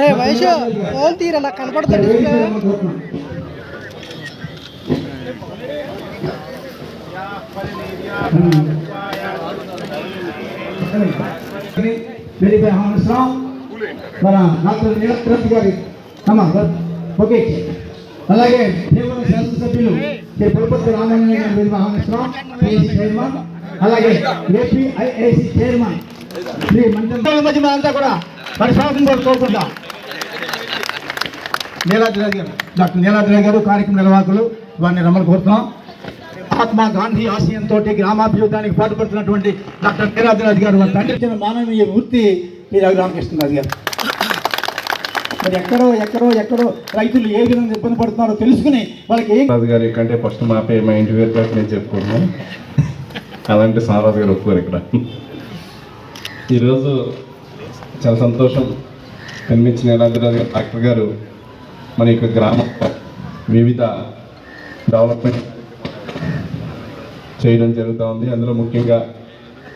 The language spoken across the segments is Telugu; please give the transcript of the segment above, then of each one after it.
ఏ వయసు ఫోన్ తీరా నాకు కనపడుతుంది. వెళ్ళిపోయి అవసరం మన డాక్టర్ నీలక్రత్ గారి ఓకే అలాగే కేవలం శాసనసభ్యులు శ్రీ పురుపతి రామాయణ అలాగే ఏపీఐఐసి చైర్మన్ శ్రీ మంత్రి మధ్య అంతా కూడా పరిశ్రమం కూడా కోరుకుంటాం. నీలాద్రి గారు డాక్టర్ నీలాద్రి గారు కార్యక్రమ నిర్వాహకులు వారిని రమ్మని కోరుతున్నాం. మహాత్మా గాంధీ ఆశయంతో గ్రామాభివృద్ధానికి పాటుపడుతున్నటువంటి డాక్టర్ నీలాద్రి గారు వారి తండ్రి మానవీయ వృత్తి మీరు రఘు రామకృష్ణరాజు గారు. మరి ఎక్కడో ఎక్కడో ఎక్కడో రైతులు ఏ విధంగా ఇబ్బంది పడుతున్నారో తెలుసుకుని వాళ్ళకి ఏం రాజు గారి కంటే ఫస్ట్ మా పే మా ఇంటి పేరు పెట్టి నేను చెప్పుకున్నాను అలాంటి సారాజు గారు ఒప్పుకోరు ఇక్కడ. ఈరోజు చాలా సంతోషం కనిపించిన నీలాద్రిరాజు గారు డాక్టర్ గారు మన యొక్క గ్రామ వివిధ డెవలప్మెంట్ చేయడం జరుగుతూ ఉంది. అందులో ముఖ్యంగా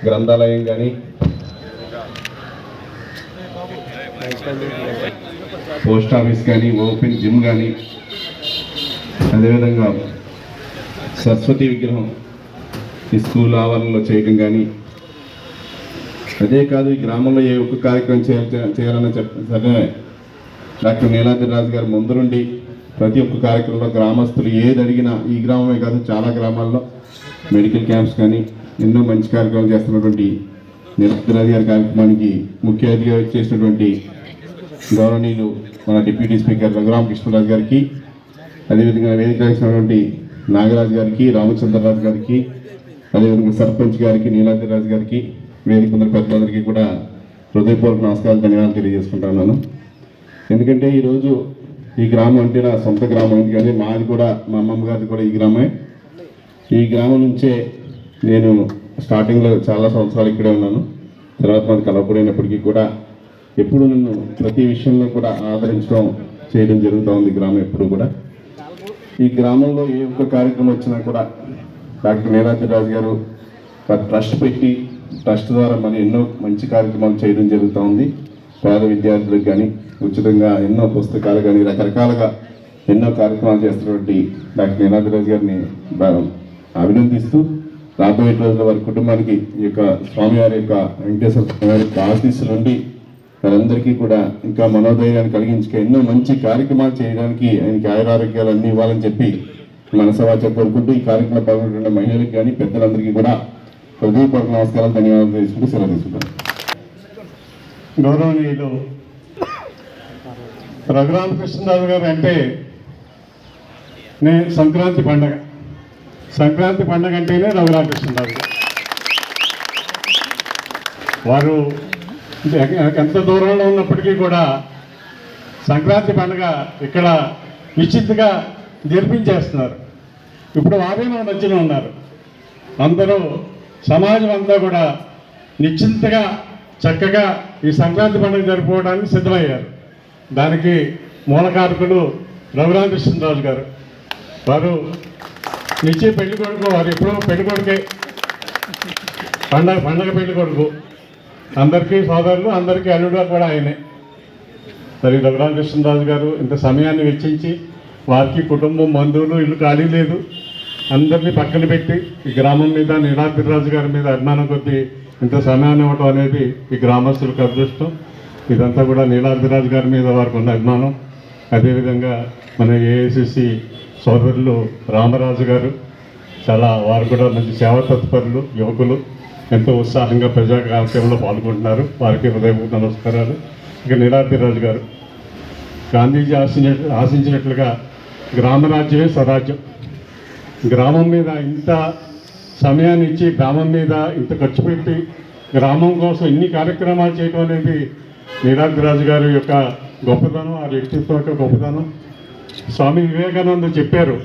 గ్రంథాలయం కానీ పోస్ట్ ఆఫీస్ కానీ ఓపెన్ జిమ్ కానీ అదేవిధంగా సరస్వతి విగ్రహం ఈ స్కూల్ ఆవరణలో చేయడం కానీ అదే కాదు ఈ గ్రామంలో ఏ ఒక్క కార్యక్రమం చేయ- చేయాలని చెప్పే సరే. డాక్టర్ నీలాద్రి రాజు గారు ముందునుండి ప్రతి ఒక్క కార్యక్రమంలో గ్రామస్తులు ఏది అడిగినా ఈ గ్రామమే కాదు చాలా గ్రామాల్లో మెడికల్ క్యాంప్స్ కానీ ఎన్నో మంచి కార్యక్రమాలు చేస్తున్నటువంటి నీలాద్రి గారి కార్యక్రమానికి ముఖ్య అతిథిగా చేసినటువంటి గౌరవనీయులు మన డిప్యూటీ స్పీకర్ రఘురామ కృష్ణరాజు గారికి అదేవిధంగా వేదిక వేసినటువంటి నాగరాజు గారికి రామచంద్రరాజు గారికి అదేవిధంగా సర్పంచ్ గారికి నీలాద్రి గారికి వేదిక కొందరు పెద్దలందరికీ కూడా హృదయపూర్వక నమస్కారాలు ధన్యవాదాలు తెలియజేసుకుంటున్నాను ఎందుకంటే ఈరోజు ఈ గ్రామం అంటే నా సొంత గ్రామం. ఎందుకంటే మాది కూడా మా అమ్మమ్మ గారిది కూడా ఈ గ్రామమే ఈ గ్రామం నుంచే నేను స్టార్టింగ్లో చాలా సంవత్సరాలు ఇక్కడే ఉన్నాను. తర్వాత మాది కలవపడినప్పటికీ కూడా ఎప్పుడు నన్ను ప్రతి విషయంలో కూడా ఆదరించడం చేయడం జరుగుతూ ఉంది గ్రామం ఎప్పుడు కూడా. ఈ గ్రామంలో ఏ ఒక్క కార్యక్రమం వచ్చినా కూడా డాక్టర్ నీరాజరాజు గారు ట్రస్ట్ పెట్టి ట్రస్ట్ ద్వారా మన ఎన్నో మంచి కార్యక్రమాలు చేయడం జరుగుతూ ఉంది పేద విద్యార్థులకు కానీ ఉచితంగా ఎన్నో పుస్తకాలు కానీ రకరకాలుగా ఎన్నో కార్యక్రమాలు చేస్తున్నటువంటి డాక్టర్ నీరాజు రాజు గారిని అభినందిస్తూ రాబోయే రోజుల్లో వారి కుటుంబానికి ఈ యొక్క స్వామివారి యొక్క వెంకటేశ్వర స్వామివారి యొక్క ఆశీస్సులు ఉండి వారందరికీ కూడా ఇంకా మనోధైర్యాన్ని కలిగించుక ఎన్నో మంచి కార్యక్రమాలు చేయడానికి ఆయనకి ఆయురారోగ్యాలు అన్ని ఇవ్వాలని చెప్పి మనసవాచ కోరుకుంటూ ఈ కార్యక్రమంలో పాల్గొంటున్న మహిళలకు కానీ పెద్దలందరికీ కూడా హృదయపూర్వక నమస్కారాలు ధన్యవాదాలు తీసుకుంటూ సెలవు తీసుకుంటాను. గౌరవనీయులు రఘురామకృష్ణరాజు గారు అంటే నేను సంక్రాంతి పండగ. సంక్రాంతి పండగ అంటేనే రఘురామకృష్ణరాజు గారు. వారు ఎంత దూరంలో ఉన్నప్పటికీ కూడా సంక్రాంతి పండగ ఇక్కడ నిశ్చితగా జరిపించేస్తున్నారు. ఇప్పుడు వారే మన మధ్యలో ఉన్నారు. అందరూ సమాజం అంతా కూడా నిశ్చింతగా చక్కగా ఈ సంక్రాంతి పండుగ జరుపుకోవడానికి సిద్ధమయ్యారు. దానికి మూలకారకులు రఘురామకృష్ణరాజు గారు. వారు నిత్య పెళ్ళి కొడుకు వారు ఎప్పుడో పెళ్ళి కొడుకే. పండగ పండగ పెళ్ళి కొడుకు. అందరికీ సోదరులు అందరికీ అల్లుడు కూడా ఆయనే. సరే రఘురామకృష్ణరాజు గారు ఇంత సమయాన్ని వెచ్చించి వారికి కుటుంబం బంధువులు ఇల్లు ఖాళీ లేదు. అందరినీ పక్కన పెట్టి ఈ గ్రామం మీద నీలాద్రిరాజు గారి మీద అభిమానం కొద్దీ ఇంత సమయాన్ని ఇవ్వడం అనేది ఈ గ్రామస్తులకు అదృష్టం. ఇదంతా కూడా నీలాద్రిరాజు గారి మీద వారికి ఉన్న అభిమానం. అదేవిధంగా మన ఏఐసిసి సోదరులు రామరాజు గారు చాలా వారు కూడా మంచి సేవా తత్పరులు యువకులు. ఎంతో ఉత్సాహంగా ప్రజా కార్యక్రమంలో పాల్గొంటున్నారు. వారికి హృదయపూర్వక నమస్కారాలు. ఇక నీలాద్రిరాజు గారు గాంధీజీ ఆశించినట్లు ఆశించినట్లుగా గ్రామరాజ్యమే స్వరాజ్యం. గ్రామం మీద ఇంత సమయాన్ని ఇచ్చి గ్రామం మీద ఇంత ఖర్చు పెట్టి గ్రామం కోసం ఇన్ని కార్యక్రమాలు చేయడం అనేది నీలాద్రిరాజు గారి యొక్క గొప్పతనం ఆ వ్యక్తిత్వం యొక్క గొప్పతనం. స్వామి వివేకానంద చెప్పారు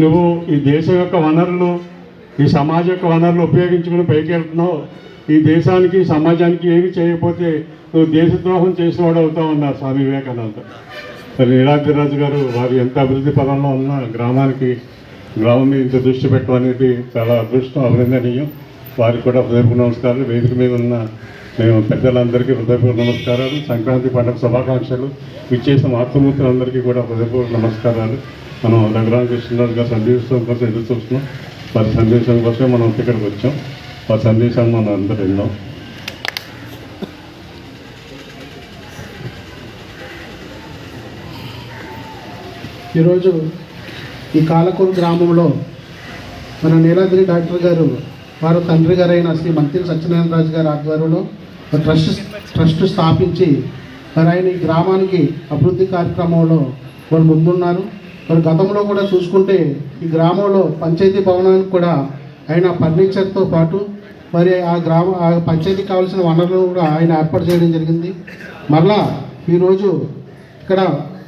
నువ్వు ఈ దేశం యొక్క వనరులు ఈ సమాజ యొక్క వనరులు ఉపయోగించుకుని పైకి వెళ్తున్నావు. ఈ దేశానికి సమాజానికి ఏమి చేయకపోతే నువ్వు దేశద్రోహం చేసినవాడు అవుతావు అన్నారు స్వామి వివేకానంద. మరి నీలాద్రిరాజు గారు వారు ఎంత అభివృద్ధి పదంలో ఉన్న గ్రామానికి గ్రామం మీద దృష్టి పెట్టడం అనేది చాలా అదృష్టం అభినందనీయం. వారికి కూడా హృదయపూర్వ నమస్కారాలు. వేదిక మీద ఉన్న మేము పెద్దలందరికీ హృదయపూర్వ నమస్కారాలు. సంక్రాంతి పండుగ శుభాకాంక్షలు. ఇచ్చేసిన మాతృమూర్తులందరికీ కూడా హృదయపూర్వ నమస్కారాలు. మనం రఘురామ కృష్ణరాజు గారి సందేశం కోసం ఎదురు చూస్తున్నాం. వారి సందేశం కోసమే మనం ఇక్కడికి వచ్చాం. వారి సందేశం మనం అందరూ విన్నాం. ఈరోజు ఈ కాలకూరు గ్రామంలో మన నీలాద్రి డాక్టర్ గారు వారు తండ్రి గారైన శ్రీ మంత్రి సత్యనారాయణ రాజు గారి ఆధ్వర్యంలో ఒక ట్రస్ట్ ట్రస్ట్ స్థాపించి మరి ఆయన ఈ గ్రామానికి అభివృద్ధి కార్యక్రమంలో వారు ముందున్నారు. మరి గతంలో కూడా చూసుకుంటే ఈ గ్రామంలో పంచాయతీ భవనానికి కూడా ఆయన ఫర్నిచర్తో పాటు మరి ఆ గ్రామ ఆ పంచాయతీకి కావాల్సిన వనరులను కూడా ఆయన ఏర్పాటు చేయడం జరిగింది. మరలా ఈరోజు ఇక్కడ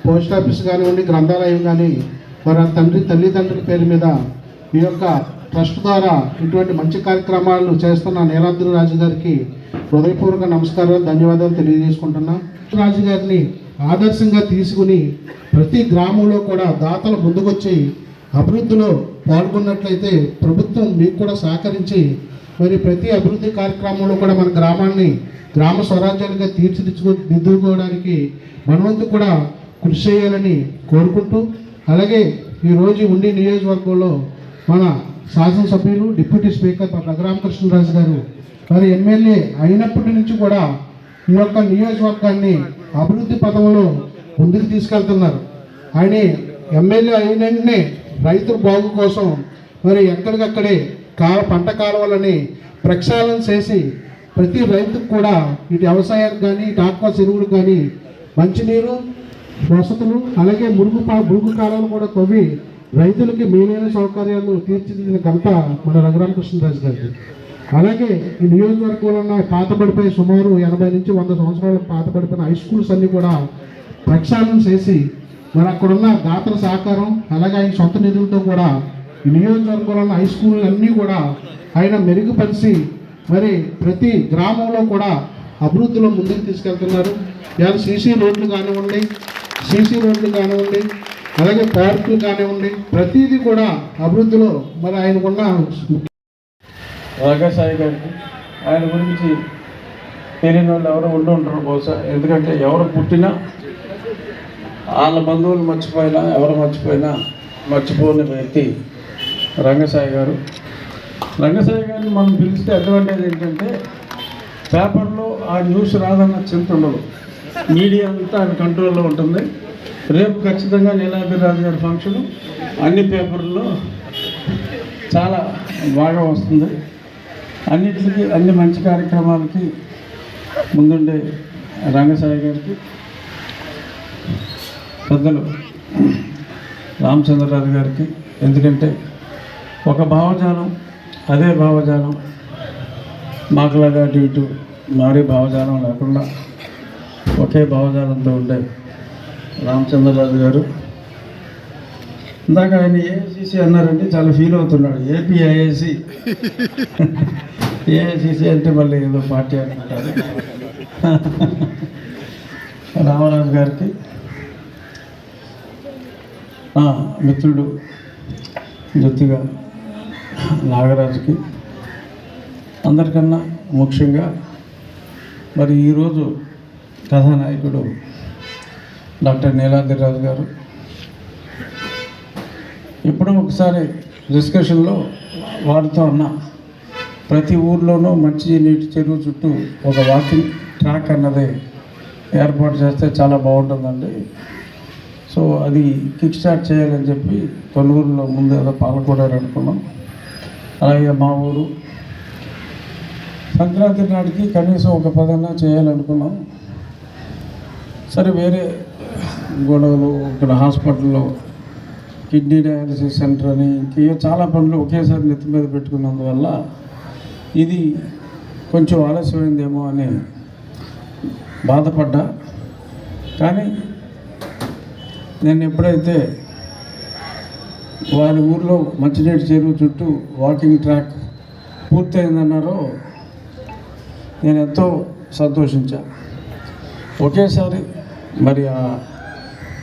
పోస్ట్ ఆఫీస్ కానివ్వండి గ్రంథాలయం కానీ మరి ఆ తండ్రి తల్లిదండ్రుల పేరు మీద ఈ యొక్క ట్రస్ట్ ద్వారా ఇటువంటి మంచి కార్యక్రమాలు చేస్తున్న నీలాద్రి రాజు గారికి హృదయపూర్వక నమస్కారాలు ధన్యవాదాలు తెలియజేసుకుంటున్నా. రాజు గారిని ఆదర్శంగా తీసుకుని ప్రతి గ్రామంలో కూడా దాతలు ముందుకొచ్చి అభివృద్ధిలో పాల్గొన్నట్లయితే ప్రభుత్వం మీకు కూడా సహకరించి మరి ప్రతి అభివృద్ధి కార్యక్రమంలో కూడా మన గ్రామాన్ని గ్రామ స్వరాజ్యాలుగా తీర్చిదిద్దుకో దిద్దుకోవడానికి మనవంతు కూడా కృషి చేయాలని కోరుకుంటూ అలాగే ఈరోజు ఉండి నియోజకవర్గంలో మన శాసనసభ్యులు డిప్యూటీ స్పీకర్ రఘురామకృష్ణరాజు గారు మరి ఎమ్మెల్యే అయినప్పటి నుంచి కూడా ఈ యొక్క నియోజకవర్గాన్ని అభివృద్ధి పథంలో ముందుకు తీసుకెళ్తున్నారు. ఆయన ఎమ్మెల్యే అయిన వెంటనే రైతుల బాగు కోసం మరి ఎక్కడికక్కడే కాల పంట కాలువలని ప్రక్షాళన చేసి ప్రతి రైతుకు కూడా ఇటు వ్యవసాయానికి కానీ ఇటు ఆత్మ చెరువులకు కానీ మంచినీరు వసతులు అలాగే మురుగు మురుగు కాలాలు కూడా తవ్వి రైతులకి మేలైన సౌకర్యాలు తీర్చిదిద్దిన ఘనత మన రఘురామకృష్ణరాజు గారికి అలాగే ఈ నియోజకవర్గంలో ఉన్న పాతబడిపోయి సుమారు ఎనభై నుంచి వంద సంవత్సరాల పాతబడిపోయిన హై స్కూల్స్ అన్నీ కూడా ప్రక్షాళన చేసి మరి అక్కడున్న దాతల సహకారం అలాగే ఆయన సొంత నిధులతో కూడా ఈ నియోజకవర్గంలో ఉన్న హై స్కూల్ అన్నీ కూడా ఆయన మెరుగుపరిచి మరి ప్రతి గ్రామంలో కూడా అభివృద్ధిలో ముందుకు తీసుకెళ్తున్నారు. ఇవాళ సీసీ రోడ్లు కానివ్వండి సీసీ రోడ్లు కానివ్వండి అలాగే పార్కులు కానివ్వండి ప్రతిదీ కూడా అభివృద్ధిలో మరి ఆయనకున్న రంగసాయి గారికి ఆయన గురించి తెలియని వాళ్ళు ఎవరు ఉండి ఉంటారు బహుశా. ఎందుకంటే ఎవరు పుట్టినా వాళ్ళ బంధువులు మర్చిపోయినా ఎవరు మర్చిపోయినా మర్చిపోని వ్యక్తి రంగసాయి గారు. రంగసాయి గారిని మనం పిలిస్తే అడ్వాంటేజ్ ఏంటంటే పేపర్లో ఆ న్యూస్ రాదన్న చింత ఉండదు. మీడియా అంతా ఆయన కంట్రోల్లో ఉంటుంది. రేపు ఖచ్చితంగా నీలాద్రి రాజు గారి ఫంక్షన్ అన్ని పేపర్లో చాలా బాగా వస్తుంది. అన్నిటికీ అన్ని మంచి కార్యక్రమాలకి ముందుండే రంగసాయి గారికి పెద్దలు రామచంద్రరాజు గారికి ఎందుకంటే ఒక భావజాలం అదే భావజాలం మాకులాగా అటు ఇటు మారే భావజాలం లేకుండా ఒకే భావజాలంతో ఉండే రామచంద్రరాజు గారు. ఇందాక ఆయన ఏఐసిసి అన్నారంటే చాలా ఫీల్ అవుతున్నాడు. AP IIC. ఏఐసిసి అంటే మళ్ళీ ఏదో పార్టీ అనుకుంటారు రామరాజు గారికి. మిత్రుడు జొత్తిగా నాగరాజుకి. అందరికన్నా ముఖ్యంగా మరి ఈరోజు కథానాయకుడు డాక్టర్ నీలాద్రిరాజు గారు. ఇప్పుడు ఒకసారి డిస్కషన్లో వాడుతూ ఉన్న ప్రతి ఊర్లోనూ మంచి నీటి చెరువు చుట్టూ ఒక వాకింగ్ ట్రాక్ అన్నది ఏర్పాటు చేస్తే చాలా బాగుంటుందండి. సో అది కిక్ స్టార్ట్ చేయాలని చెప్పి తొలూరులో ముందు ఏదో పాల్గొడారు అనుకున్నాం. అలాగే మా ఊరు. సంక్రాంతి నాటికి కనీసం ఒక పదన్నా చేయాలనుకున్నాం. సరే వేరే గొడవలు ఇక్కడ హాస్పిటల్లో కిడ్నీ డయాలసిస్ సెంటర్ అని ఇంకా చాలా పనులు ఒకేసారి నెత్తి మీద పెట్టుకున్నందువల్ల ఇది కొంచెం ఆలస్యమైందేమో అని బాధపడ్డా. కానీ నేను ఎప్పుడైతే వారి ఊర్లో మంచినీటి చెరువు చుట్టూ వాకింగ్ ట్రాక్ పూర్తయిందన్నారో నేను ఎంతో సంతోషించా. ఒకేసారి మరి ఆ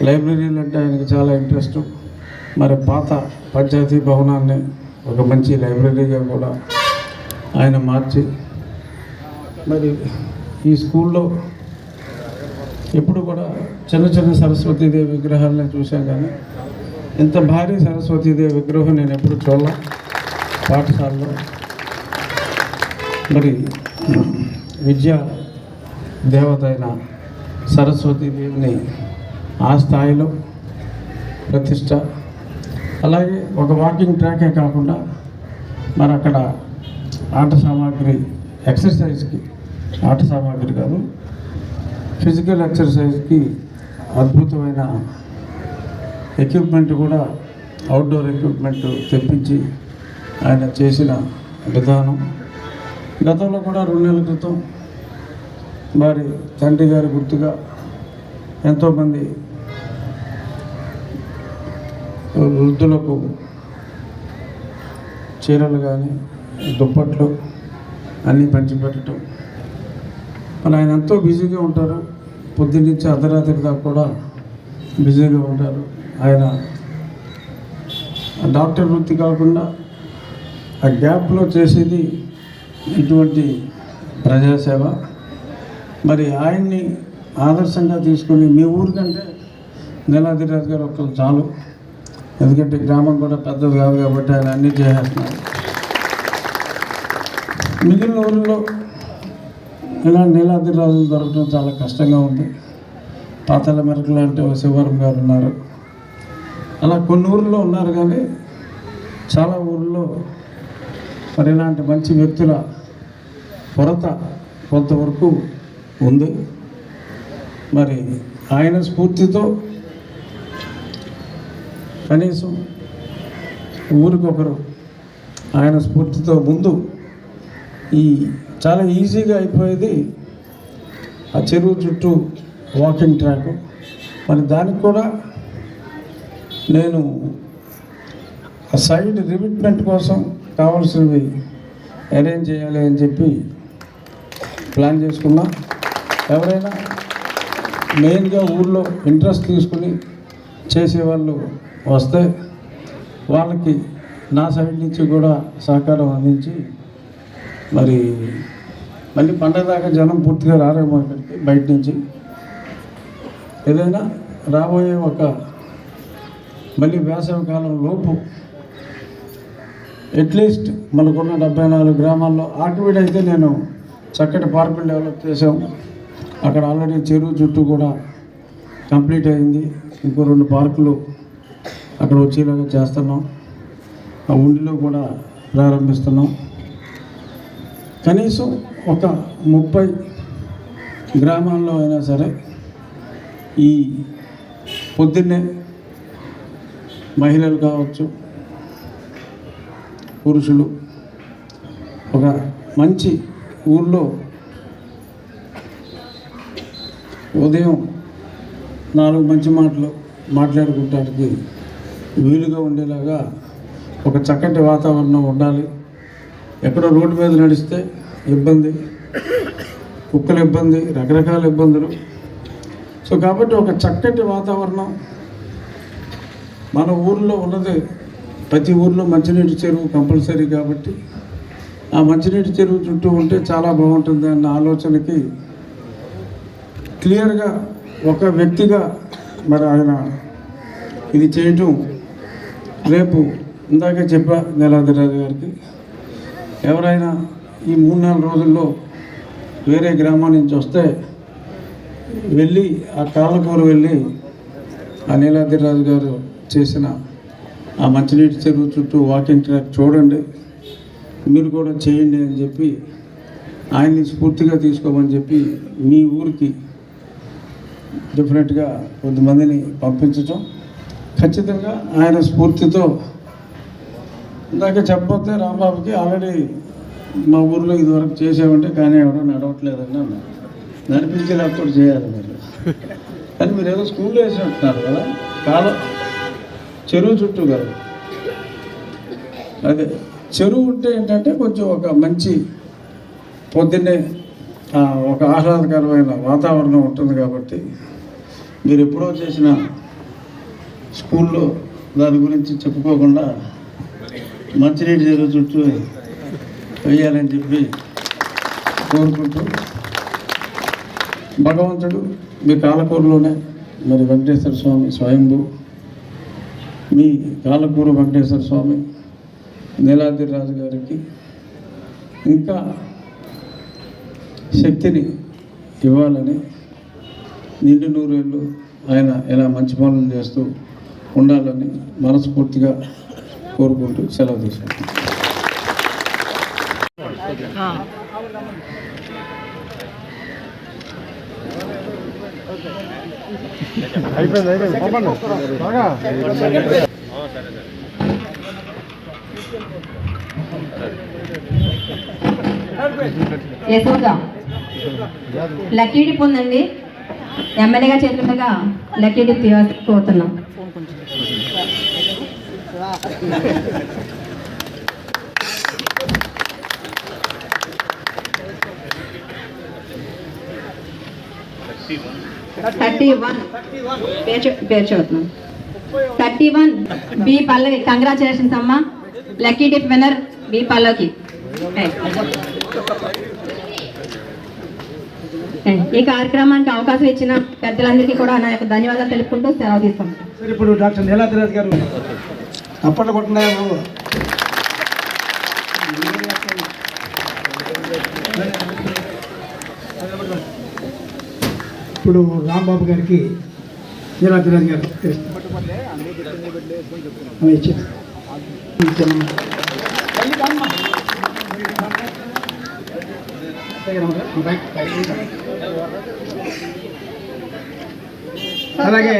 లైబ్రరీలు అంటే ఆయనకి చాలా ఇంట్రెస్ట్. మరి పాత పంచాయతీ భవనాన్ని ఒక మంచి లైబ్రరీగా కూడా ఆయన మార్చి మరి ఈ స్కూల్లో ఎప్పుడు కూడా చిన్న చిన్న సరస్వతీదేవి విగ్రహాలను చూశాం కానీ ఇంత భారీ సరస్వతీదేవి విగ్రహం నేను ఎప్పుడు చూడాల. పాఠశాలలో. మరి విద్యా దేవత అయిన సరస్వతీదేవిని ఆ స్థాయిలో ప్రతిష్ట. అలాగే ఒక వాకింగ్ ట్రాకే కాకుండా మరి అక్కడ ఆట సామాగ్రి ఎక్సర్సైజ్కి ఆట సామాగ్రి కాదు ఫిజికల్ ఎక్సర్సైజ్కి అద్భుతమైన ఎక్విప్మెంట్ కూడా అవుట్డోర్ ఎక్విప్మెంట్ తెప్పించి ఆయన చేసిన విధానం. గతంలో కూడా రెండు నెలల క్రితం వారి తండ్రి గారి గుర్తుగా ఎంతోమంది వృద్ధులకు చీరలు కానీ దుప్పట్లు అన్నీ పంచిపెట్టడం మరి ఆయన ఎంతో బిజీగా ఉంటారు. పొద్దున్నుంచి అర్ధరాత్రి దాకా కూడా బిజీగా ఉంటారు. ఆయన డాక్టర్ వృత్తి కాకుండా ఆ గ్యాప్లో చేసేది ఇటువంటి ప్రజాసేవ. మరి ఆయన్ని ఆదర్శంగా తీసుకొని మీ ఊరికంటే నీలాదిరాజు గారు ఒక్కరు చాలు. ఎందుకంటే గ్రామం కూడా పెద్దది కాదు కాబట్టి ఆయన అన్నీ చేసేస్తున్నారు. మిగిలిన ఊళ్ళో ఇలా నీలాదిరాజులు దొరకడం చాలా కష్టంగా ఉంది. పాతల మెరకలు అంటే శివరం గారు ఉన్నారు. అలా కొన్ని ఊర్లో ఉన్నారు కానీ చాలా ఊళ్ళో మరి ఇలాంటి మంచి వ్యక్తుల కొరత కొంతవరకు ఉంది మరి ఆయన స్ఫూర్తితో కనీసం ఊరికొకరు ఆయన స్ఫూర్తితో ముందు ఈ చాలా ఈజీగా అయిపోయేది ఆ చెరువు చుట్టూ వాకింగ్ ట్రాక్. మరి దానికి కూడా నేను ఆ సైడ్ రిమిట్మెంట్ కోసం కావాల్సినవి అరేంజ్ చేయాలి అని చెప్పి ప్లాన్ చేసుకున్నా. ఎవరైనా మెయిన్గా ఊళ్ళో ఇంట్రెస్ట్ తీసుకుని చేసేవాళ్ళు వస్తే వాళ్ళకి నా సైడ్ నుంచి కూడా సహకారం అందించి మరి మళ్ళీ పండగ దాకా జనం పూర్తిగా రారేమో ఇక్కడికి బయట నుంచి. ఏదైనా రాబోయే ఒక మళ్ళీ వేసవి కాలం లోపు అట్లీస్ట్ మనకున్న డెబ్బై నాలుగు గ్రామాల్లో ఆక్టివేట్ అయితే నేను చక్కటి పార్కులు డెవలప్ చేసాము అక్కడ ఆల్రెడీ చెరువు చుట్టూ కూడా కంప్లీట్ అయింది. ఇంకో రెండు పార్కులు అక్కడ వచ్చేలాగా చేస్తున్నాం. ఆ ఉండిలో కూడా ప్రారంభిస్తున్నాం. కనీసం ఒక ముప్పై గ్రామాల్లో అయినా సరే ఈ పొద్దున్నే మహిళలు కావచ్చు పురుషులు ఒక మంచి ఊర్లో ఉదయం నాలుగు మంచి మాటలు మాట్లాడుకుంటానికి వీలుగా ఉండేలాగా ఒక చక్కటి వాతావరణం ఉండాలి. ఎక్కడో రోడ్డు మీద నడిస్తే ఇబ్బంది కుక్కల ఇబ్బంది రకరకాల ఇబ్బందులు. సో కాబట్టి ఒక చక్కటి వాతావరణం మన ఊర్లో ఉన్నది. ప్రతి ఊర్లో మంచినీటి చెరువు కంపల్సరీ కాబట్టి ఆ మంచినీటి చెరువు చుట్టూ ఉంటే చాలా బాగుంటుంది అన్న ఆలోచనకి క్లియర్గా ఒక వ్యక్తిగా మరి ఆయన ఇది చేయటం రేపు ఇందాకే చెప్పా నీలాద్రిరాజు గారికి ఎవరైనా ఈ మూడు నాలుగు రోజుల్లో వేరే గ్రామం నుంచి వస్తే వెళ్ళి ఆ కాళ్ళకూర వెళ్ళి ఆ నీలాద్రిరాజు గారు చేసిన ఆ మంచినీటి చెరువు చుట్టూ వాకింగ్ ట్రాక్ చూడండి మీరు కూడా చేయండి అని చెప్పి ఆయన్ని స్ఫూర్తిగా తీసుకోమని చెప్పి మీ ఊరికి డెఫినెట్గా కొంతమందిని పంపించటం. ఖచ్చితంగా ఆయన స్ఫూర్తితో ఇందాక చెప్పబోతే రాంబాబుకి ఆల్రెడీ మా ఊర్లో ఇదివరకు చేసామంటే కానీ ఎవడో నడవట్లేదని అన్నారు కూడా చేయాలి మీరు. కానీ మీరు ఏదో స్కూల్లో వేసి ఉంటున్నారు కదా కాలం చెరువు చుట్టూ కదా. అదే చెరువు ఉంటే ఏంటంటే కొంచెం ఒక మంచి పొద్దున్నే ఒక ఆహ్లాదకరమైన వాతావరణం ఉంటుంది కాబట్టి మీరు ఎప్పుడో చేసిన స్కూల్లో దాని గురించి చెప్పుకోకుండా మంచినీటి చెరువు చుట్టూ వేయాలని చెప్పి కోరుకుంటూ భగవంతుడు మీ కాలకూరులోనే మరి వెంకటేశ్వర స్వామి స్వయంభూ మీ కాలకూరు వెంకటేశ్వర స్వామి నీలాద్రి రాజు గారికి ఇంకా శక్తిని ఇవ్వాలని నిండు నూరేళ్ళు ఆయన ఇలా మంచి పనులు చేస్తూ ఉండాలని మనస్ఫూర్తిగా కోరుకుంటూ సెలవు తీసుకుంటాను యశోద లక్కీ డిప్ ఉందండి. ఎమ్మెల్యేగా చేతులుగా లక్కీ డిప్ కోరుతున్నాం. Thirty one. పేరు పేరు చదువుతున్నాం. Thirty one B Pallavi. Congratulations అమ్మా. లక్కీ డిప్ విన్నర్ బి పల్లవికి ఈ కార్యక్రమానికి అవకాశం ఇచ్చిన పెద్దలందరికీ కూడా నా యొక్క ధన్యవాదాలు తెలుపుకుంటూ సెలవు తీసుకుంటాం ఇప్పుడు డాక్టర్ నీలాద్రిరాజు గారు అప్పట్లో కొట్టున్నాయా బాబు? ఇప్పుడు రాంబాబు గారికి నీలాద్రిరాజు గారు ఆమె అలాగే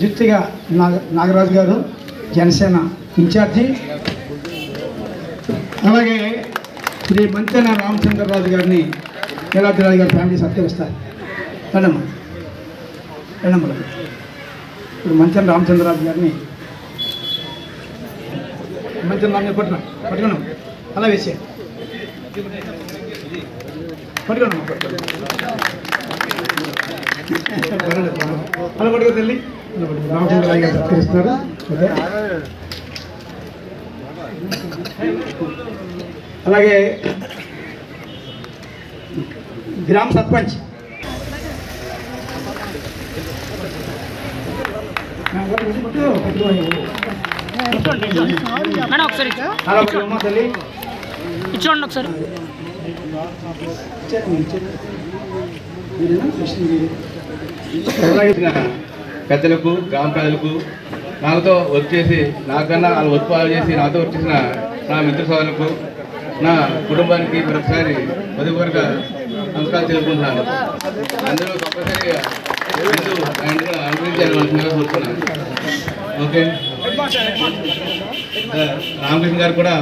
జిత్తిగా నాగ నాగరాజు గారు జనసేన ఇన్ఛార్జి. అలాగే శ్రీ మంతెన రామచంద్రరాజు గారిని నీలాద్రిరాజు గారి ఫ్యామిలీ సత్కరిస్తారు. రండమ్మ రండమ్మ ఇప్పుడు మంచన రామచంద్రరాజు గారిని మంచి రామని పట్టుకున్నాం పట్టుకున్నాం. అలా వేసే పట్టుకున్నాం అలా పట్టుకో తల్లి అలా పట్టుకో. రామచంద్రరాజు గారు సత్కరిస్తున్నారు ఓకే అలాగే గ్రామ సర్పంచ్ మేడం ఒకసారి అలా ఇచ్చోండి ఒకసారి. పెద్దలకు గ్రామ ప్రజలకు నాతో వర్క్ చేసి నాకన్నా వాళ్ళు వర్క్ బాగా చేసి నాతో వర్క్ చేసిన నా మిత్ర సోదరులకు నా కుటుంబానికి మరొకసారి మధుపూర్వక నమస్కారం తెలుపుకుంటున్నాను. అందరూ తప్పనిసరిగా ముందు అనుభవించాలని కోరుతున్నాను. ఓకే. రామకృష్ణ గారు కూడా